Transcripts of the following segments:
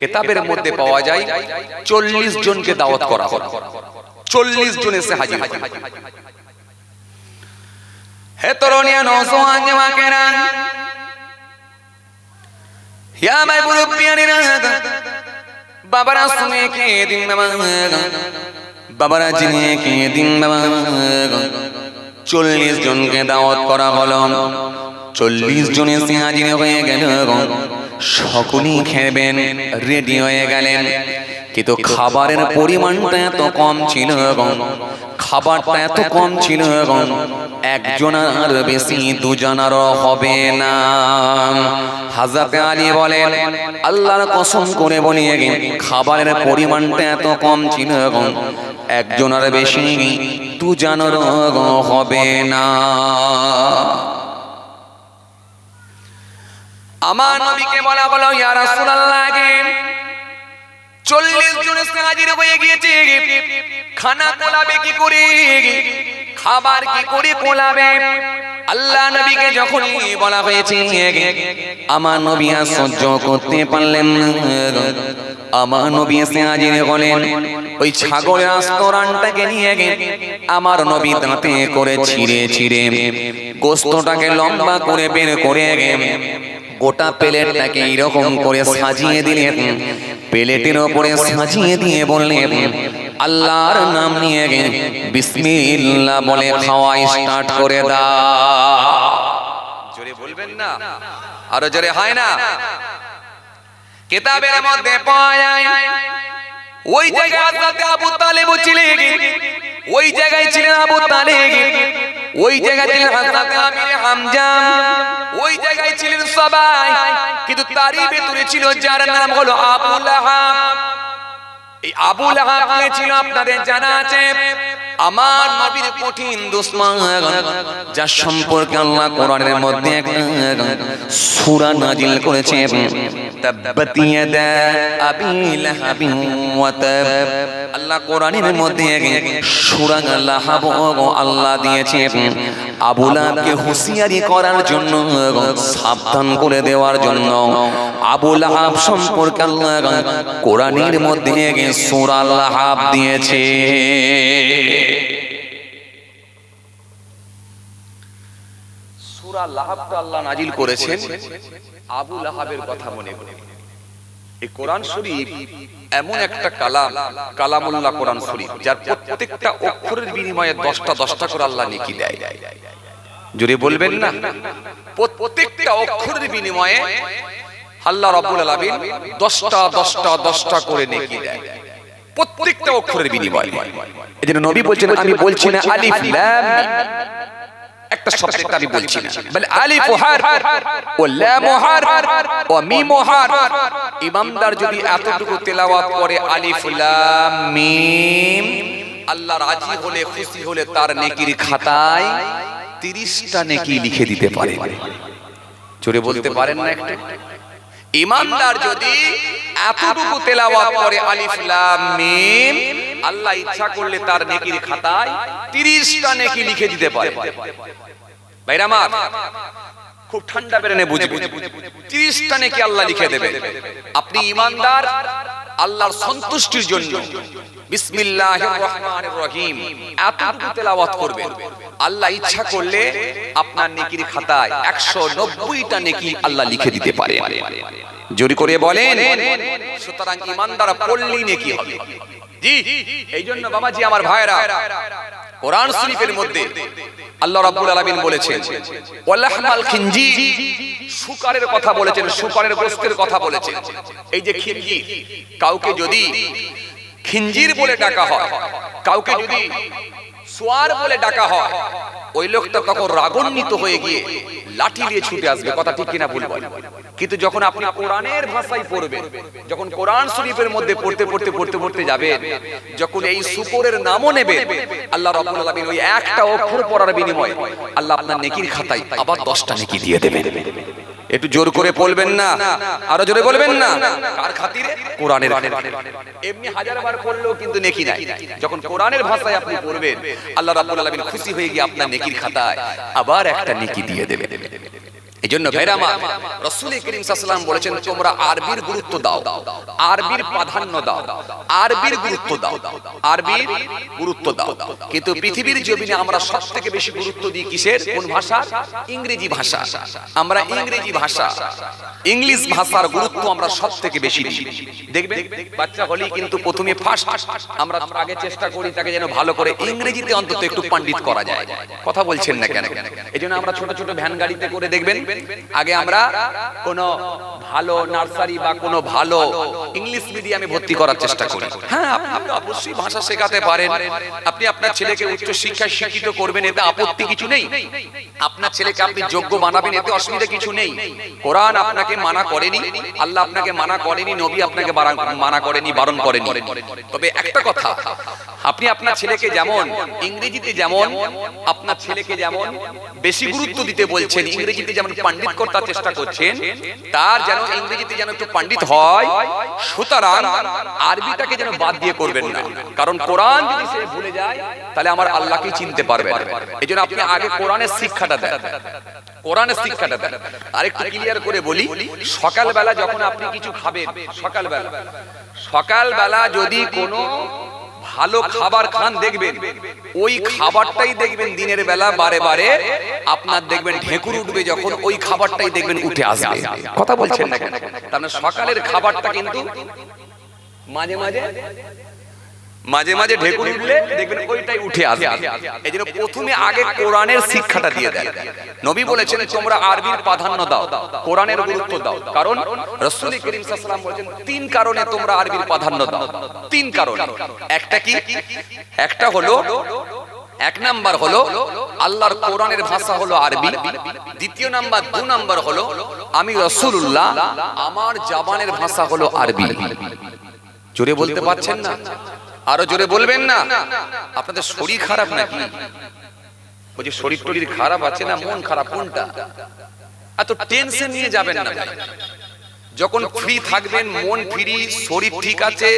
কেতাবের মধ্যে পাওয়া যায় চল্লিশ জনকে দাওয়াত করা হলো চল্লিশ জন এসে হাজির হে তরুণিয়া নৌসোয়ান জমাকেরা ইয়া মাই মুরব্বিয়ানিরা বাবারা শুনে কে দিন বাবা। বাবারা জিনে কে দিন বাবা। চল্লিশ জনকে দাওয়াত করা হলো। চল্লিশ জন হাজির হয়ে গেল। সকলেই খেবেন, রেডি হয়ে গেলেন। কিন্তু খাবারের পরিমাণটা এত কম ছিল এবং খাবারটা এত কম ছিল একজন আর বেশি দুজনারও হবে না। হাজাতে আলী বলেন, আল্লাহর কসম করে বলি খাবারের পরিমাণটা এত কম ছিল একজন আর বেশি দুজনারও হবে না। আমার নবীকে বলা বলো ইয়া রাসূলুল্লাহ। চল্লিশ জন হাজির হয়ে গিয়েছে। খানা কোলাবে কি করে? খাবার কি করে কোলাবে আল্লাহ নবীকে যখনই বলা হয়েছে, আমার নবী সহ্য করতে পারলেন আমার নবী এসে হাজির হলেন। ওই ছাগলের আস্তরানটাকে নিয়ে গে আমার নবী দাঁতে করে ছিঁড়ে ছিঁড়ে গোস্তটাকে লম্বা করে বের করে গে গোটা প্লেটটাকে এইরকম করে সাজিয়ে দিলেন। প্লেটের ওপরে সাজিয়ে দিয়ে বললেন, আল্লাহর নাম নিয়ে বিসমিল্লাহ বলে খাওয়া স্টার্ট করে দা জোরে বলবেন না? আরও জোরে হয় না? কিতাবের মধ্যে পাওয়া যায় ওই জায়গায় আবু তালেব ছিলেন। ওই জায়গায় ছিলেন আবু তালেব। ওই জায়গায় ছিলেন হযরত আমির হামজা। ওই জায়গায় ছিলেন সবাই। কিন্তু তারই ভেতরে ছিল, যার নাম হলো আবু লাহাব। এই আবু লাহাব কে ছিল আপনাদের জানা আছে? আমার নবীর কঠিন দুশ্মন, যার সম্পর্কে আল্লাহ কোরআনের মধ্যে সূরা নাজিল করেছে ইয়াদা আবি লাহাবিন ওয়া তাব। আল্লাহ কোরআনের মধ্যে সূরা লাহাব আল্লাহ দিয়েছে, আবু লাহাবকে হুঁশিয়ারি করার জন্য, সাবধান করে দেওয়ার জন্য। আবু লাহাব সম্পর্কে আল্লাহ কোরআনের মধ্যে সূরা লাহাব দিয়েছে। সূরা লাহাবটা আল্লাহ নাজিল করেছেন। আবু লাহাবের কথা মনে করে এই কোরআন শরীফ এমন একটা কালাম, কালামুল্লাহ কোরআন শরীফ, যার প্রত্যেকটা অক্ষরের বিনিময়ে দশটা দশটা করে আল্লাহ নেকি দেয়। জোরে বলবেন না? প্রত্যেকটা অক্ষরের বিনিময়ে আল্লাহ রাব্বুল আলামিন দশটা দশটা দশটা করে নেকি দেয়। প্রত্যেকটা অক্ষরের বিনিময়ে। এজন্য নবী বলছেন আমি বলছি না আলিফ লাম মিম। একটা শব্দটা আমি বলছি না। বলে আলিফ হার ও লাম হার ও মিম হার ইমামদার যদি এতটুকু তেলাওয়াত করে আলিফ লাম মিম আল্লাহ রাজি হলে খুশি হলে তার নেকির খাতায় তিরিশটা নেকি লিখে দিতে পারে। জোরে বলতে পারেন না একটু? ইমানদার যদি এতটুকু তেলাওয়াত করে আলিফ লাম মিম। আল্লাহ ইচ্ছা করলে তার নেকির খাতায় 30টা নেকি লিখে দিতে পারে। ভাইরা আমার খুব ঠান্ডা বেরেনে বুঝবে 30টা নেকি আল্লাহ লিখে দেবে। আপনি ইমানদার আল্লাহর সন্তুষ্টির জন্য। আল্লাহ ইচ্ছা করলে আপনার খাতায় 190টা নেকি আল্লাহ লিখে দিতে পারে। করে আমার ভাইরা কোরআন শরীফের মধ্যে আল্লাহ রাব্বুল আলামিন বলেছেন, ওয়ালাহমাল কথা বলেছেন, শুকারের গোশতের কথা বলেছেন। এই যে খিনজি কাউকে যদি খিনজির বলে ডাকা হয়। কাউকে যদি সোয়ার বলে ডাকা হয় ওই লোকটা তখন রাগান্বিত হয়ে গিয়ে লাঠি নিয়ে ছুটে আসবে। কথা ঠিক কিনা ভুল বল। কিন্তু যখন আপনি কোরআনের ভাষায় পড়বেন যখন কোরআন শরীফের মধ্যে পড়তে পড়তে পড়তে পড়তে যাবেন যখন এই শুকরের নামও নেবেন আল্লাহ রাব্বুল আলামিন ওই একটা অক্ষর পড়ার বিনিময়ে আল্লাহ আপনার নেকির খাতায় আবার 10টা নেকি দিয়ে দেবেন। একটু জোর করে বলবেন না। আরও জোরে বলবেন না। কার খাতিরে? কোরআনের এমনি হাজার বার করলেও কিন্তু নেকি নাই। যখন কোরআনের ভাষায় আপনি পড়বেন আল্লাহ রাব্বুল আলামিন খুশি হয়ে গিয়ে আপনার নেকির খাতায় আবার একটা নেকি দিয়ে দেবে এই জন্য ভাইরামা রসুল করিম সাল্লাম বলেছেন তোমরা আরবির গুরুত্ব দাও আরবির প্রাধান্য দাও আরবির গুরুত্ব দাও আরবির গুরুত্ব দাও কিন্তু পৃথিবীর জমিনে আমরা সব থেকে বেশি গুরুত্ব দিই কিসের? কোন ভাষা ইংরেজি ভাষা। আমরা ইংরেজি ভাষা। ইংলিশ ভাষার গুরুত্ব আমরা সব থেকে বেশি দিই। দেখবেন? বাচ্চা হলেই কিন্তু প্রথমে ফার্স্ট আমরা আগে চেষ্টা করি তাকে যেন ভালো করে ইংরেজিতে অন্তত একটু পণ্ডিত করা যায়। কথা বলছেন না কেন এই জন্য আমরা ছোট ছোট ভ্যান গাড়িতে করে দেখবেন আগে আমরা কোন ভালো নার্সারি বা কোন ভালো ইংলিশ মিডিয়ামে ভর্তি করার চেষ্টা করি। হ্যাঁ আপনি অবশ্যই ভাষা শেখাতে পারেন। আপনি আপনার ছেলেকে উচ্চ শিক্ষায় শিক্ষিত করবেন, এতে আপত্তি কিছু নেই। আপনার ছেলেকে আপনি যোগ্য বানাবেন, এতে অসুবিধা কিছু নেই। কোরআন আপনাকে মানা করেনি, আল্লাহ আপনাকে মানা করেনি, নবী আপনাকে মানা করেনি, বারণ করেনি। তবে একটা কথা আপনি আপনার ছেলেকে যেমন ইংরেজিতে যেমন আপনার ছেলেকে যেমন বেশি গুরুত্ব দিতে বলছেন, ইংরেজিতে যেমন পণ্ডিত করতে চেষ্টা করছেন, তার যেন ইংরেজিতে যেন একটু পণ্ডিত হয়, সুতরাং আরবিটাকে যেন বাদ দিয়ে করবেন না। কারণ কোরআন যদি সে ভুলে যায়, তাহলে আমার আল্লাহকে চিনতে পারবে এই জন্য আপনি আগে কোরআনের শিক্ষাটা দেন। কোরআনের শিক্ষাটা দেন। আরেকটু ক্লিয়ার করে বলি, সকালবেলা যখন আপনি কিছু খাবেন, সকালবেলা সকালবেলা যদি কোনো ভালো খাবার খান দেখবেন। ওই খাবারটাই দেখবেন দিনের বেলা বারে বারে আপনার দেখবেন ঢেকুর উঠবে যখন ওই খাবারটাই দেখবেন উঠে আসবে। কথা বলছেন না কেন তার মানে সকালের খাবারটা কিন্তু মাঝে মাঝে মাঝে মাঝে ঢেকুর উঠলে দেখবেন ওইটাই উঠে আসে। এই জন্য প্রথমে আগে কোরআনের শিক্ষাটা দিয়ে দেয়। নবী বলেছেন তোমরা আরবির প্রাধান্য দাও কোরআনের গুরুত্ব দাও। কারণ রসুল করিম সাল্লাম বলেছেন তিন কারণে তোমরা আরবির প্রাধান্য দাও। তিন কারণে। একটা কি? একটা হলো এক নাম্বার হলো আল্লাহর কোরআনের ভাষা হলো আরবি। দ্বিতীয় নাম্বার দু নাম্বার হলো আমি রসুল্লাহ আমার জাবানের ভাষা হলো আরবি। জোরে বলতে পারছেন না? আরও জোরে বলবেন না? আপনাদের শরীর খারাপ নাকি? বলছি শরীর টরির খারাপ আছে না মন খারাপ কোনটা? এত টেনশন নিয়ে যাবেন না। যখন ফ্রি থাকবেন মন ফ্রি শরীর ঠিক আছে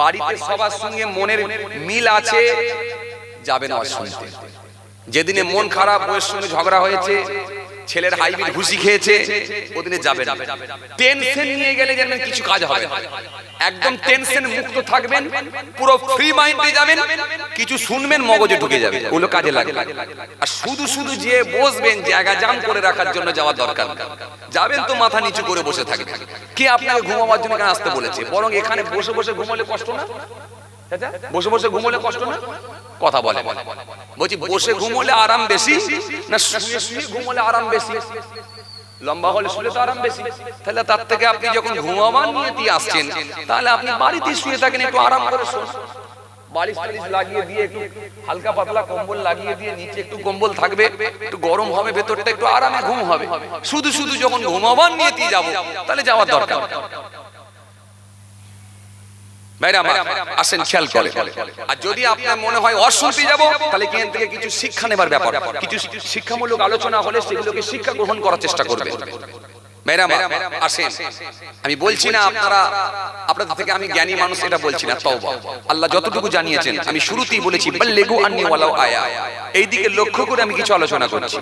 বাড়িতে সবার সঙ্গে মনের মিল আছে যাবেন শুনতে যেদিনে মন খারাপ বউয়ের সঙ্গে ঝগড়া হয়েছে ছেলের হাইব্রিড ঘুষি খেয়েছে ওদিনে যাবেন টেনশন নিয়ে গেলে যেন কিছু কাজ হবে একদম টেনশন মুক্ত থাকবেন পুরো ফ্রি মাইন্ডে যাবেন কিছু শুনবেন মগজে ঢুকে যাবে ওগুলো কাজে লাগবে। আর শুধু শুধু যে বসবেন জায়গা জাম করে রাখার জন্য যাওয়া দরকার। যাবেন তো মাথা নিচু করে বসে থাকবেন। কে আপনাকে ঘুমাবার জন্য আসতে বলেছে? বরং এখানে বসে বসে ঘুমালে কষ্ট না? বসে বসে ঘুমোলে কষ্ট না? কথা বলে। বলছি বসে ঘুমোলে আরাম বেশি? না শুয়ে শুয়ে ঘুমোলে আরাম বেশি। লম্বা হলে শুলে তো আরাম বেশি। তাহলে তার থেকে আপনি যখন ঘুমাবার নিয়ে আসছেন তাহলে আপনি বাড়িতে শুয়ে থাকেন একটু আরাম করে শুন। বালিশ টালিশ লাগিয়ে দিয়ে একটু হালকা পাতলা কম্বল লাগিয়ে দিয়ে নিচে একটু কম্বল থাকবে একটু গরম হবে ভেতরটা একটু আরামে ঘুম হবে। শুধু শুধু যখন ঘুমাবার নিয়ে দিয়ে যাব তাহলে যাওয়ার দরকার। ভাইরা আমার, আসেন খেয়াল করে আর যদি আপনার মনে হয় অশুনতে যাব তাহলে থেকে কিছু শিক্ষা নেবার ব্যাপার। কিছু শিক্ষামূলক আলোচনা হলে সেগুলোকে শিক্ষা গ্রহণ করার চেষ্টা করবে। আমি বলছি না আপনারা, আপনাদের থেকে আমি জ্ঞানী মানুষ, এটা বলছি না আল্লাহ যতটুকু জানিয়েছেন, আমি শুরুতেই বলেছি লক্ষ্য করে আমি কিছু আলোচনা করছি।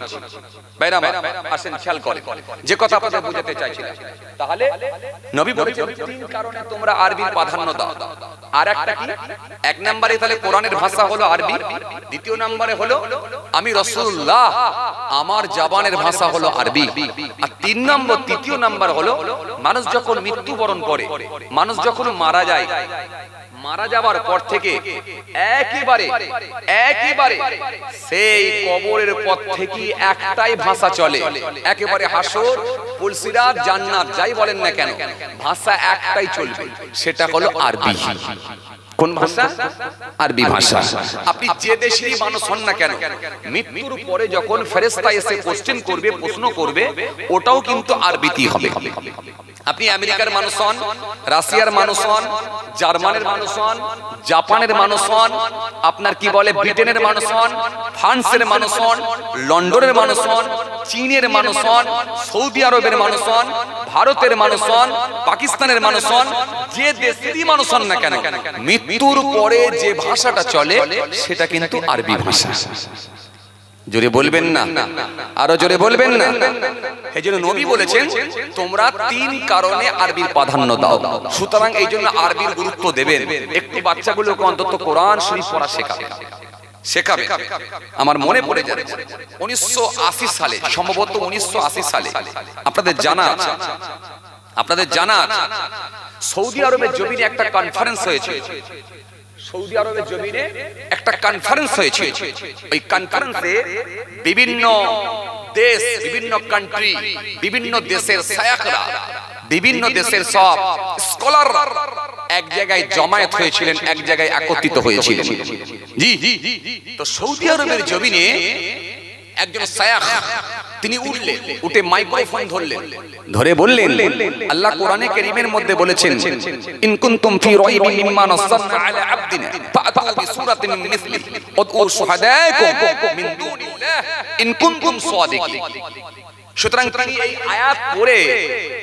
এক নম্বরে তাহলে কোরআনের ভাষা হলো আরবি। আমার জাবানের ভাষা হলো আরবি। আর তিন নম্বর তৃতীয় নাম্বার হলো, মানুষ যখন মৃত্যুবরণ করে, মানুষ যখন মারা যায়, মারা যাওয়ার পর থেকে একেবারে একেবারে সেই কবরের পর থেকে একটাই ভাষা চলে। একেবারে হাসর, পুলসিরাত, জান্নাত, যাই বলেন না কেন, ভাষা একটাই চলবে, সেটা হলো আরবি। কোন ভাষা? আরবি ভাষা। আপনি যে দেশেরই মানুষ হন না কেন মৃত্যুর পরে যখন ফেরেশতা এসে কোশ্চেন করবে প্রশ্ন করবে ওটাও কিন্তু আরবিতেই হবে। আপনি আমেরিকার মানুষ হন রাশিয়ার মানুষ হন জার্মানের মানুষ হন জাপানের মানুষ হন আপনার কি বলে ব্রিটেনের মানুষ হন ফ্রান্সের মানুষ হন লন্ডনের মানুষ হন চীনের মানুষ হন সৌদি আরবের মানুষ হন ভারতের মানুষ হন পাকিস্তানের মানুষ হন যে দেশেরই মানুষ হন না কেন, মৃত্যুর পরে যে ভাষাটা চলে, সেটা কিন্তু আরবি ভাষা। জোরে বলবেন না? আরও জোরে বলবেন না? এই জন্য নবী বলেছেন, তোমরা তিন কারণে আরবির প্রাধান্য দাও। সুতরাং এই জন্য আরবির গুরুত্ব দেবেন। একটু বাচ্চাগুলোকে অন্তত কোরআন শরীফ পড়া শেখাবে শেখাবে। আমার মনে পড়ে যাচ্ছে উনিশশো আশি সালে সম্ভবত উনিশশো আশি সালে আপনাদের জানা আছে। আপনাদের জানা আছে। সৌদি আরবের জমিনে একটা কনফারেন্স হয়েছে। সৌদি আরবের জমিনে একটা কনফারেন্স হয়েছে। ওই কনফারেন্সে বিভিন্ন দেশ বিভিন্ন কান্ট্রি বিভিন্ন দেশের শায়খরা বিভিন্ন দেশের সব স্কলার এক জায়গায় জমায়েত হয়েছিলেন এক জায়গায় একত্রিত হয়েছিলেন। জি জি। তো সৌদি আরবের জমিনে একজন শায়খ তিনি উঠলেন উঠে মাইক্রোফোন ধরলেন। ধরে বললেন আল্লাহ কোরআনে কারীমের মধ্যে বলেছেন ইন কুনতুম ফি রাইবিন মিম্মা নাযালনা আলা আবদিনা ফাতু বিসূরাতিন মিন মিসলিহি উদউ শুহাদাকুম মিন দুনিল্লাহ। ইন কুনতুম সাদিকিন। সুতরাং তিনি এই আয়াত পড়ে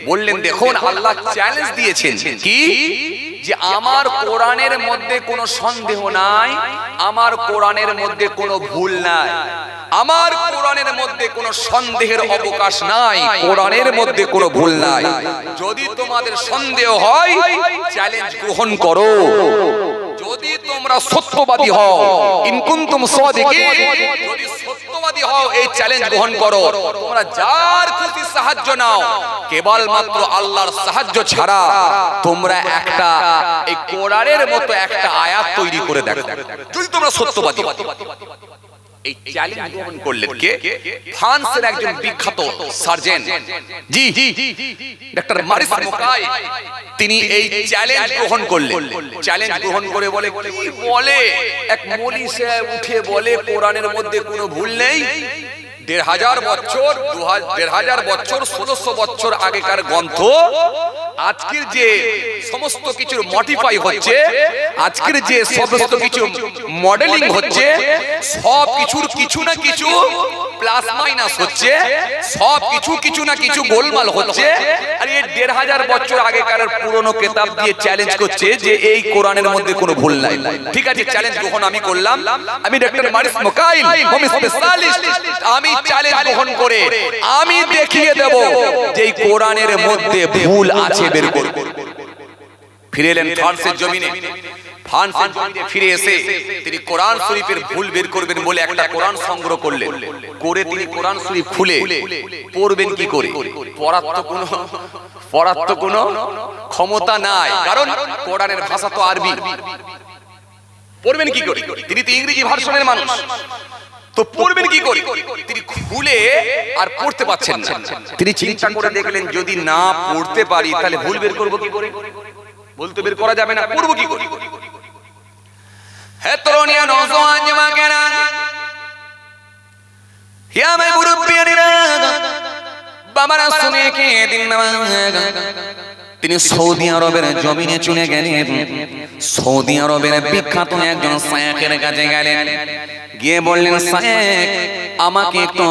বললেন দেখুন আল্লাহ চ্যালেঞ্জ দিয়েছেন। কি? যে আমার কোরআনের মধ্যে কোনো সন্দেহ নাই আমার কোরআনের মধ্যে কোনো ভুল নাই। আমার কোরআনের মধ্যে কোনো সন্দেহের অবকাশ নাই, কোরআনের মধ্যে কোনো ভুল নাই। যদি তোমাদের সন্দেহ হয় চ্যালেঞ্জ গ্রহণ করো। যদি তোমরা সত্যবাদী হও ইনকুন্তুম সাদিকিন, যদি সত্যবাদী হও, এই চ্যালেঞ্জ গ্রহণ করো। তোমরা যার খুশি সাহায্য নাও কেবল মাত্র আল্লাহর সাহায্য ছাড়া তোমরা একটা, এই কোরআনের মতো একটা আয়াত তৈরি করে দেখো। যদি তোমরা সত্যবাদী হও। এই চ্যালেঞ্জ গ্রহণ করলেন কে? ফ্রান্সের একজন বিখ্যাত সার্জন। জি ডক্টর মারিস মোকাই তিনি এই চ্যালেঞ্জ গ্রহণ করলেন। চ্যালেঞ্জ গ্রহণ করে বলে কি বলে এক মলি উঠে বলে কোরআনের মধ্যে কোনো ভুল নেই। দেড় হাজার বছর দেড় হাজার বছর, ষোলোশো বছর আগেকার গ্রন্থ, আজকের যে সমস্ত কিছুর মডিফাই হচ্ছে, আজকের যে সমস্ত কিছু মডেলিং হচ্ছে, সব কিছুর কিছু না কিছু প্লাস মাইনাস হচ্ছে, সব কিছু কিছু না কিছু গোলমাল হচ্ছে, আর এই দেড় হাজার বছর আগেকার পুরনো কেতাব দিয়ে চ্যালেঞ্জ করছে যে এই কোরআনের মধ্যে কোনো ভুল নাই। ঠিক আছে চ্যালেঞ্জ গ্রহণ আমি করলাম। আমি ডক্টর মারিস মোকাইল আমি চ্যালেঞ্জ গ্রহণ করে আমি দেখিয়ে দেব যে এই কোরআনের মধ্যে ভুল আছে বের করব ফিরে এলেন ফ্রান্সের জমিনে। ফ্রান্সের জমিনে ফিরে এসে তিনি কোরআন শরীফের ভুল বের করবেন বলে একটা কোরআন সংগ্রহ করলেন। করে তিনি কোরআন শরীফ খুলে পড়বেন কি করে? পড়ার তো কোনো পড়ার তো কোনো ক্ষমতা নাই। কারণ কোরআনের ভাষা তো আরবি। পড়বেন কি করে? তিনি তো ইংরেজি ভার্সনের মানুষ। তো পড়বেন কি করে? তিনি খুলে আর পড়তে পাচ্ছেন না। তিনি চিন্তা করে দেখলেন যদি না পড়তে পারি তাহলে ভুল বের করব কি করে? বলতে বের করা যাবে না পড়ব কি করে? হে তরুণিয়া নজওয়ান জমাকেরা মে মুরব্বিয়ানিরা বাবারা শুনে কে দিন না তিনি সৌদি আরবের জমিনে চলে গেলেন। সৌদি আরবের বিখ্যাত একজন সায়াকের কাছে গেলেন। গিয়ে বললেন আমাকে একটু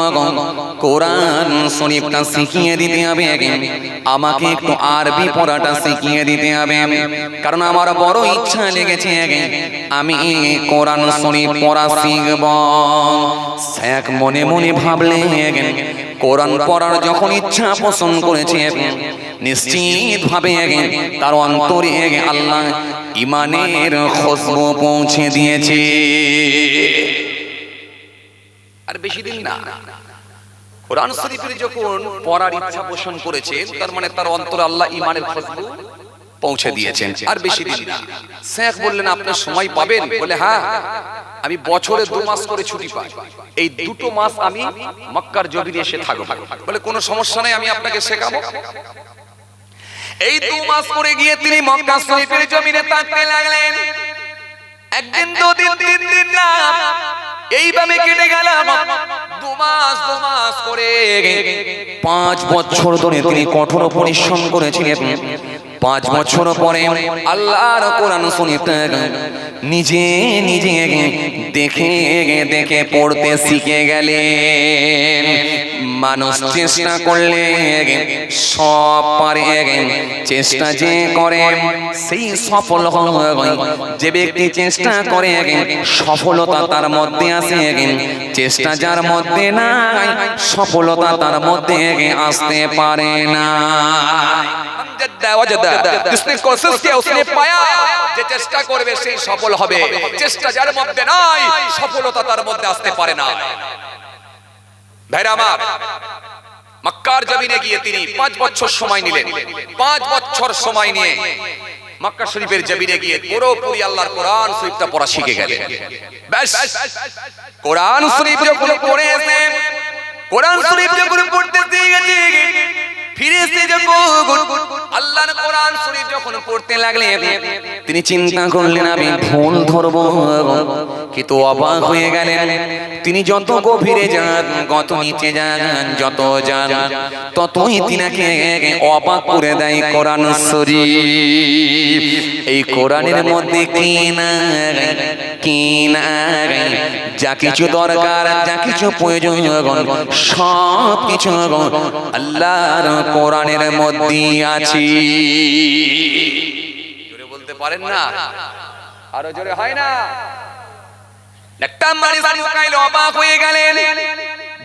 কোরআন শরীফটা শিখিয়ে দিতে হবে। আমাকে একটু আরবি পড়াটা শিখিয়ে দিতে হবে। কারণ আমার বড় ইচ্ছা লেগেছে আমি কোরআন শরীফ পড়া শিখব। শেখ মনে মনে ভাবলেন, কোরআন পড়ার যখন ইচ্ছা পোষণ করেছে নিশ্চিত ভাবে তার অন্তরে আল্লাহ ইমানের খুশবু পৌঁছে দিয়েছে। আর বেশি দিন না। কোরআন শরীফের যখন পড়ার ইচ্ছা পোষণ করেছে তার মানে তার অন্তরে আল্লাহ ইমানের খুশবু পৌঁছে দিয়েছেন, আর বেশি দিন না। শেখ বললেন, আপনার সময় পাবেন? বলে হ্যাঁ আমি বছরে দু মাস করে ছুটি পাই। এই দুটো মাস আমি মক্কার জমিনে এসে থাকব। বলে, কোনো সমস্যা নেই, আমি আপনাকে শেখাবো। এই দু মাস পরে গিয়ে তিনি মক্কা শরীফের জমিনে থাকতে লাগলেন। একদিন দুদিন তিন দিন না এইভাবে কেটে গেল দু মাস করে পাঁচ বছর ধরে তিনি কঠোর পরিশ্রম করেছিলেন। পাঁচ বছর পরে আল্লাহর কোরআন শুনিতে নিজে নিজে দেখে দেখে পড়তে শিখে গেলেন। মানুষ চেষ্টা করলে সব পারে। চেষ্টা যে করে, সেই সফল যে ব্যক্তি চেষ্টা করে, সফলতা তার মধ্যে আসে। চেষ্টা যার মধ্যে নাই, সফলতা তার মধ্যে আসতে পারে না। চেষ্টা করবে, সেই সফল হবে। চেষ্টা যার মধ্যে নাই, সফলতা তার মধ্যে আসতে পারে না। ভাইরা আমার, মক্কার জমিনে গিয়ে তিনি পাঁচ বছর সময় নিলেন। পাঁচ বছর সময় নিয়ে মক্কা শরীফের জমিনে গিয়ে পুরোপুরি আল্লাহর কোরআন শরীফটা পড়া শিখে গেলেন। ব্যাস, কোরআন শরীফ যখন পড়ে এসে কোরআন শরীফ যখন পড়তে দিয়ে গেছে তিনি চিন্তা করলেন, আমি ভুল ধরব। কিন্তু অবাক হয়ে গেলেন, তিনি যত গভীরে যান কত নিচে যান, যত যান, ততই তিনাকে অবাক করে দেয় কোরআন শরীফ। এই কোরআনের মধ্যে যা কিছু দরকার, যা কিছু প্রয়োজন সব কিছু কোরআনের মধ্যে আছি। জোরে বলতে পারেন না? আরও জোরে হয় না? একটা মানুষ মুকাইল অবাক হয়ে গেলেন।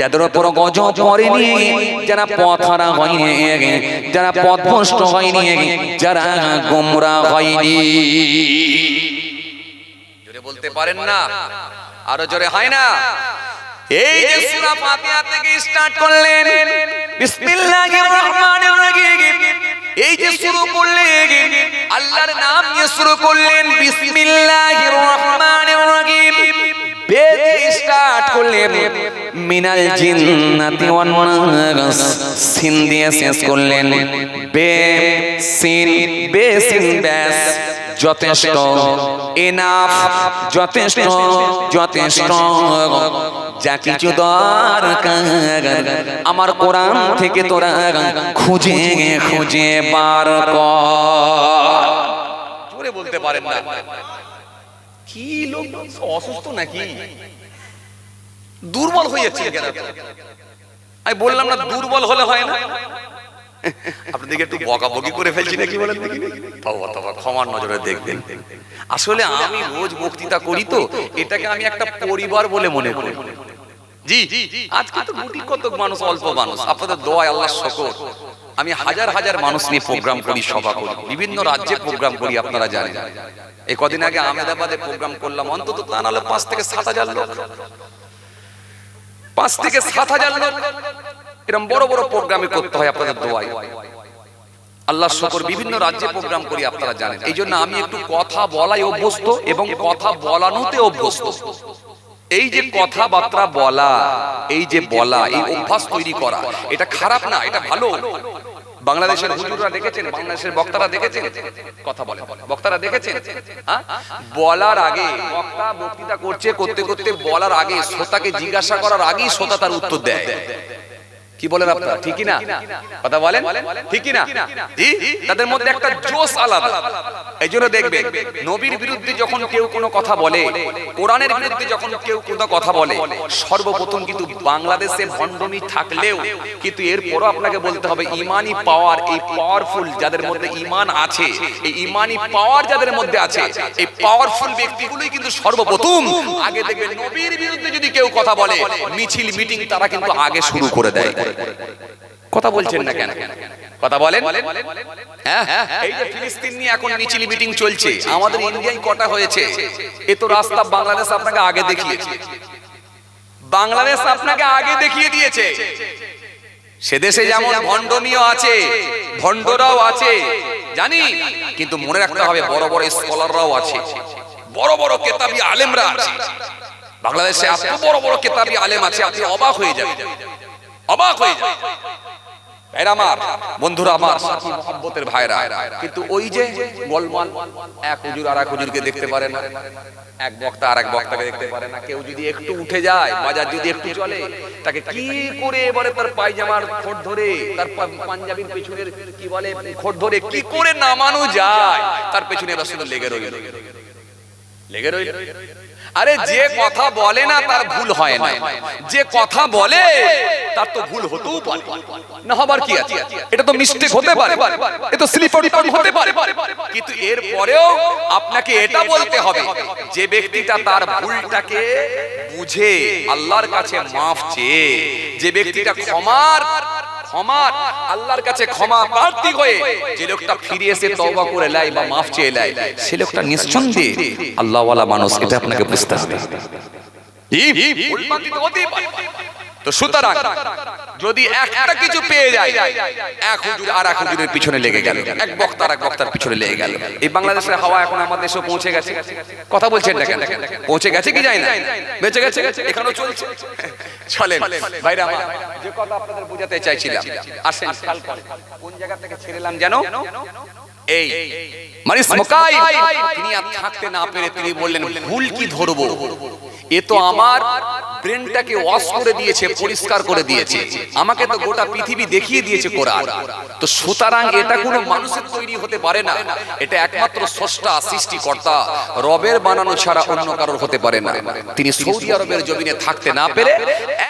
যাদের উপর গজব পড়েনি, যারা পথহারা হয়নি, যারা পথ পথভ্রষ্ট হয়নি, যারা গোমরা হয়নি। জোরে বলতে পারেন না, আরও জোরে হয় না। এই যে সূরা ফাতিহা থেকে স্টার্ট করলেন, বিসমিল্লাহির রহমানির রহিম। এই যে শুরু করলেন, আল্লাহর নাম নিয়ে শুরু করলেন, বিসমিল্লাহির রহমানির রহিম। স্টার্ট করলেন মিনাল জিন্নাতি ওয়ান নাস সিন দিয়ে শেষ করলেন। বে সিন বে সিন ব্যাস যথেষ্ট। এনাফ যথেষ্ট যথেষ্ট। যা কিছু দরকার আমার কোরআন থেকে তোরা খুঁজে খুঁজে বার কর। বলতে পারেন না। কি লোক? অসুস্থ নাকি? দুর্বল হয়ে যাচ্ছে আমি বললাম না দুর্বল হলে হয় না। আপনাদেরকে একটু বকাবকি করে ফেলছি নাকি বলেন ক্ষমার নজরে দেখবেন। আসলে আমি রোজ বক্তৃতা করি তো এটাকে আমি একটা পরিবার বলে মনে করি। জি আজকে তো গুটি কত মানুষ অল্প মানুষ। আপনাদের দোয়া আল্লাহ শকর। আমি হাজার হাজার মানুষ নিয়ে প্রোগ্রাম করি, সভা করি, বিভিন্ন রাজ্যে প্রোগ্রাম করি, আপনারা জানেন। এই কদিন আগে আহমেদাবাদে প্রোগ্রাম করলাম, অন্তত তা নাহলে পাঁচ থেকে সাত হাজার লোক। পাঁচ থেকে সাত হাজার লোক। এরকম বড় বড় প্রোগ্রামে করতে হয় আপনাদের দোয়াই আল্লাহ শকর, বিভিন্ন রাজ্যে প্রোগ্রাম করি, আপনারা জানেন। এই জন্য আমি একটু কথা বলাই অভ্যস্ত এবং কথা বলানোতে অভ্যস্ত। এই যে কথাবার্তা বলা, এই যে বলা, এই অভ্যাস তৈরি করা, এটা খারাপ না, এটা ভালো। বাংলাদেশের হুজুররা দেখেছেন, বাংলাদেশের বক্তারা দেখেছেন? কথা বলে। বক্তারা দেখেছেন? হ্যাঁ? বলার আগে বক্তা বক্তৃতা করছে, করতে করতে বলার আগে শ্রোতাকে জিজ্ঞাসা করার আগেই শ্রোতা তার উত্তর দেয়। কি বলেন আপনারা? ঠিকই না কথা বলেন? ঠিকই না তাদের মধ্যে একটা জোশ আলাদা। এই জন্য দেখবেন, নবীর বিরুদ্ধে যখন কেউ কোনো কথা বলে, কোরআনের বিরুদ্ধে যখন কেউ কোনো কথা বলে, সর্বপ্রথম কিন্তু বাংলাদেশে ভণ্ডমি থাকলেও কিন্তু এরপরও আপনাকে বলতে হবে, ইমানি পাওয়ার এই পাওয়ারফুল যাদের মধ্যে ইমান আছে, এই ইমানি পাওয়ার যাদের মধ্যে আছে, এই পাওয়ারফুল ব্যক্তিগুলোই কিন্তু সর্বপ্রথম। আগে দেখবেন, নবীর বিরুদ্ধে যদি কেউ কথা বলে, মিছিল মিটিং তারা কিন্তু আগে শুরু করে দেয়। কথা বলছেন না কেন? কথা বলেন। হ্যাঁ এই যে ফিলিস্তিন নিয়ে এখন মিছিল মিটিং চলছে আমাদের ইন্ডিয়ায় কটা হয়েছে? এ তো রাস্তা বাংলাদেশ আপনাকে আগে দেখিয়েছে বাংলাদেশ আপনাকে আগে দেখিয়ে দিয়েছে। সে দেশে যেমন ভণ্ডনীয় আছে ভণ্ডরাও আছে জানি? কিন্তু মনে রাখতে হবে বড় বড় স্কলাররাও আছে। বড় বড় কেতাবি আলেমরা আছে। বাংলাদেশে এত বড় বড় কেতাবি আলেম আছে আপনি অবাক হয়ে যাবেন। অবাক হয়ে ভাইরা আমার, বন্ধুরা আমার কিন্তু ওই যে এক আর এক দেখতে এক বক্তা আর এক বক্তাকে দেখতে পারে না। কেউ যদি একটু উঠে যায়, বাজার যদি একটু চলে, তাকে কি করে ধরে, তার পাঞ্জাবির পেছনের, কি বলে, খোট ধরে কি করে নামানো যায়? তার পেছনে লেগে রইল। লেগে রইল। আরে যে কথা বলে না তার ভুল হয় না। যে কথা বলে তার তো ভুল হতেও পারে। না হবার কি আছে? এটা তো মিস্টেক হতে পারে। এটা স্লিপারি পারি হতে পারে। কিন্তু এর পরেও আপনাকে এটা বলতে হবে। যে ব্যক্তিটা তার ভুলটাকে বুঝে আল্লাহর কাছে মাফ চেয়ে যে ব্যক্তিটা ক্ষমার ক্ষমার আল্লাহর কাছে ক্ষমা প্রার্থী হয়ে যে লোকটা ফিরে এসে তওবা করে নেয় বা মাফ চেয়ে নেয়, সে লোকটা নিঃসন্দেহে আল্লাহওয়ালা মানুষ, এটা আপনাকে বুঝতে হবে। তো সুতরাং, যদি একটা কিছু পেয়ে যায়, এক হুজুর আর এক হুজুরের পিছনে লেগে গেল, এক বক্তা আর এক বক্তার পিছনে লেগে গেল। এই বাংলাদেশের হাওয়া এখন আমাদের দেশে পৌঁছে গেছে। কথা বলছেন না কেন? পৌঁছে গেছে কি যায় না? বেঁচে গেছে? এখানেও চলছে। চলেন আমার যে কথা আপনাদের বোঝাতে চাইছিলাম আসেন। কোন জায়গা থেকে ছেড়েলাম যেন? এই মানে তিনি আর থাকতে না পেরে তিনি বললেন ভুল কি ধরবো? এ তো আমার ব্রেনটাকে ওয়াশ করে দিয়েছে, পরিষ্কার করে দিয়েছে। আমাকে তো গোটা পৃথিবী দেখিয়ে দিয়েছে কোরআন। তো সুতরাং এটা কোনো মানুষের তৈরি হতে পারে না। এটা একমাত্র স্রষ্টা, সৃষ্টিকর্তা, রবের বানানো ছাড়া অন্য কারোর হতে পারে না। তিনি সৌদি আরবের জমিনে থাকতে না পেরে